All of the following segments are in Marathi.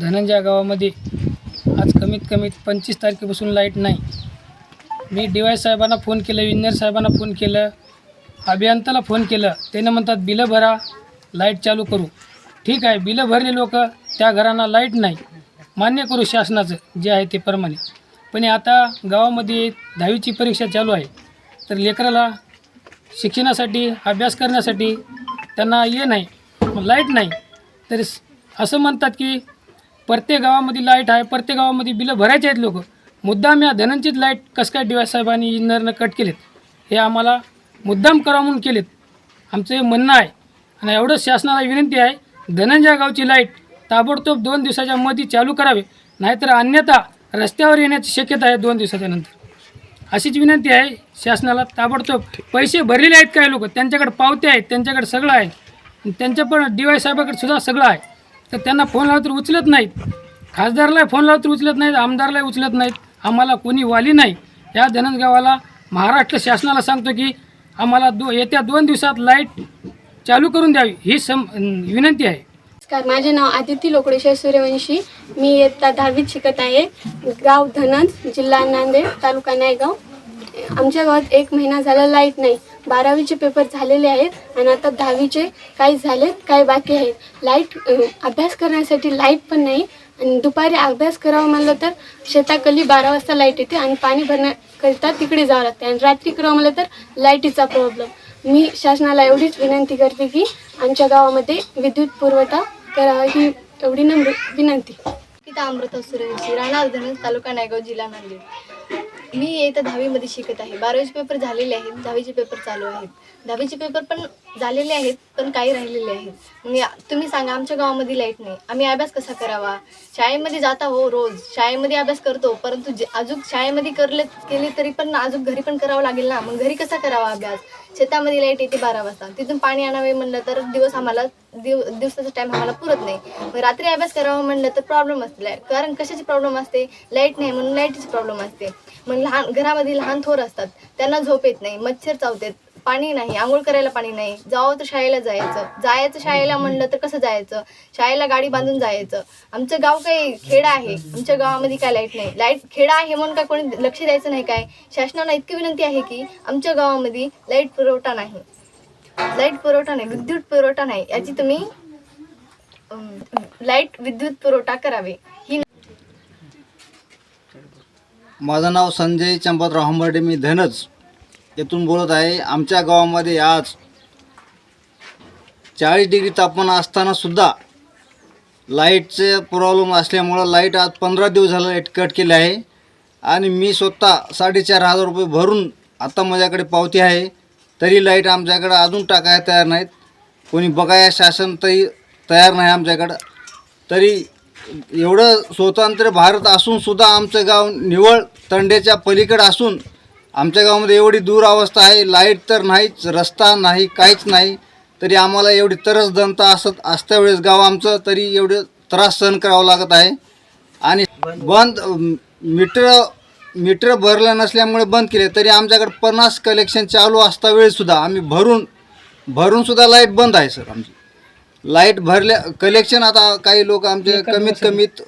धनंजय गावामध्ये आज कमीत कमी पंचवीस तारखेपासून लाइट नाही. मी डी वाय साहेबांना फोन केलं इंजिनियर साहेबांना फोन केलं अभियंताला फोन केलं. त्यानं म्हणतात बिलं भरा लाइट चालू करू. ठीक आहे बिलं भरले लोक त्या घरांना लाइट नाही. मान्य करू शासनाचं जे आहे ते प्रमाणे. पण आता गावामध्ये दहावीची परीक्षा चालू आहे. तर लेकराला शिक्षणासाठी अभ्यास करण्यासाठी त्यांना ये नाही लाइट नाही. तर असं म्हणतात की प्रत्येक गावामध्ये लाइट आहे प्रत्येक गावामध्ये बिलं भरायचे आहेत लोक. मुद्दाम या धनंचित लाइट कसं काय डी वाय साहेबांनी इंजिनियरनं कट केलेत? हे आम्हाला मुद्दाम करा म्हणून केलेत. आमचं हे म्हणणं आहे आणि एवढंच शासनाला विनंती आहे धनंजय गावची लाइट ताबडतोब दोन दिवसाच्या मध्ये चालू करावे नाहीतर अन्यथा रस्त्यावर येण्याची शक्यता आहे दोन दिवसाच्या नंतर. अशीच विनंती आहे शासनाला ताबडतोब पैसे भरलेले आहेत काही लोक? त्यांच्याकडे पावते आहेत त्यांच्याकडे सगळं आहे. आणि त्यांच्या पण डी वाय साहेबाकडे सुद्धा सगळं आहे. तर त्यांना फोन लावला तर उचलत नाहीत. खासदारला फोन लावला तर उचलत नाहीत आमदारला उचलत नाहीत. आम्हाला कोणी वाली नाही. या धनंजगावाला महाराष्ट्र शासनाला सांगतो की आम्हाला दो येत्या दोन दिवसात लाइट चालू करून द्यावी ही सम विनंती आहे. नमस्कार माझे नाव आदिती लोकडेश्वर सूर्यवंशी. मी इयत्ता दहावीत शिकत आहे. गाव धनंज जिल्हा नांदेड तालुका नायगाव. आमच्या गावात एक महिना झाला लाइट नाही. बारावीचे पेपर झालेले आहेत आणि आता दहावीचे काही झालेत काही बाकी आहेत. लाइट अभ्यास करण्यासाठी लाइट पण नाही. आणि दुपारी अभ्यास करावा म्हणलं तर शेताकली बारा वाजता लाइट येते आणि पाणी भरण्याकरिता तिकडे जावं लागते. आणि रात्री करावं म्हणलं तर लाईटीचा प्रॉब्लेम मी शासनाला एवढीच विनंती करते की आमच्या गावामध्ये विद्युत पुरवठा करावा ही एवढी नम्र विनंती. अमृता सूर्यवंशी राणा तालुका नायगाव जिल्हा नांदेड. मी येत्या दहावीमध्ये शिकत आहे. बारावीचे पेपर झालेले आहेत. दहावीचे पेपर चालू आहेत. दहावीचे पेपर पण झालेले आहेत पण काही राहिलेले आहेत. मग तुम्ही सांगा आमच्या गावामध्ये लाइट नाही. आम्ही अभ्यास कसा करावा? शाळेमध्ये जाता हो रोज. शाळेमध्ये अभ्यास करतो परंतु जे अजून शाळेमध्ये करले केले तरी पण अजून घरी पण करावं लागेल ना. मग घरी कसा करावा अभ्यास? शेतामध्ये लाइट येते बारा वाजता. तिथून पाणी आणावे म्हणलं तर दिवस आम्हाला दिव दिवसाचा टाईम आम्हाला पुरत नाही. मग रात्री अभ्यास करावा म्हणलं तर प्रॉब्लेम असते लाइट कारण कशाची प्रॉब्लेम असते? लाइट नाही म्हणून लाईटची प्रॉब्लेम असते. मग लहान घरामध्ये लहान थोर असतात. त्यांना झोप येत नाही. मच्छर चावतात. पाणी नाही आंघोळ करायला पाणी नाही. जावं तर शाळेला जायचं. जायचं शाळेला म्हणलं तर कसं जायचं? शाळेला गाडी बांधून जायचं. आमचं गाव काही खेडा आहे. आमच्या गावामध्ये काय लाइट नाही. लाइट खेडा आहे म्हणून काय कोणी लक्ष द्यायचं नाही काय? शासनाला इतकी विनंती आहे की आमच्या गावामध्ये लाइट पुरवठा नाही. लाइट पुरवठा नाही विद्युत पुरवठा नाही. याची तुम्ही लाइट विद्युत पुरवठा करावे. ही माझं नाव संजय चंपतराव हंबर्डे मी धनच येथून बोलत आहे आमच्या गावामध्ये आज चाळीस डिग्री तापमान असतानासुद्धा लाईटचे प्रॉब्लेम असल्यामुळं लाइट आज पंधरा दिवस झालं लाइट कट केले आहे. आणि मी स्वतः साडेचार हजार रुपये भरून आता माझ्याकडे पावती आहे. तरी लाइट आमच्याकडं अजून टाकायला तयार नाहीत. कोणी बघाया शासन तरी तयार नाही आमच्याकडं. तरी एवढं स्वतंत्र भारत असूनसुद्धा आमचं गाव निवळ तंडेच्या पलीकडं असून आमच्या गावामध्ये एवढी दूर अवस्था आहे लाइट तर नाहीच रस्ता नाही काहीच नाही तरी आम्हाला एवढी तरस दंता असत असत्या वेळेस गाव आमचं तरी एवढे त्रास सहन करावं लागत आहे. आणि बंद मीटर मीटर भरलं नसल्यामुळे बंद केले तरी आमच्याकडे पन्नास कलेक्शन चालू असता वेळेसुद्धा आम्ही भरून भरून सुद्धा लाइट बंद आहे सर आमची. लाइट भरल्या कलेक्शन आता काही लोक आमचे कमीत कमीत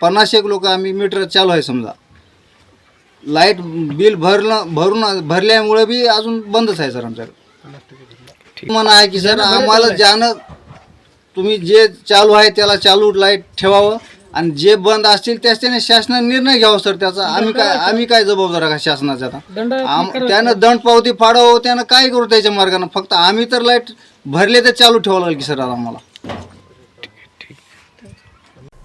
पन्नास एक लोक आम्ही मीटर चालू आहे समजा. लाइट बिल भरलं भरून भरल्यामुळे बी अजून बंदच आहे सर आमच्याकडे. म्हणा आहे की सर आम्हाला ज्यानं तुम्ही जे चालू आहे त्याला चालू लाइट ठेवावं आणि जे बंद असतील त्याच्याने शासनाने निर्णय घ्यावा सर त्याचा. आम्ही काय आम्ही काय जबाबदार आहे का शासनाचा आता? त्यानं दंड पावती फाडावं त्यानं काय करू त्याच्या मार्गानं? फक्त आम्ही तर लाइट भरले तर चालू ठेवावं लागेल की सर आता आम्हाला.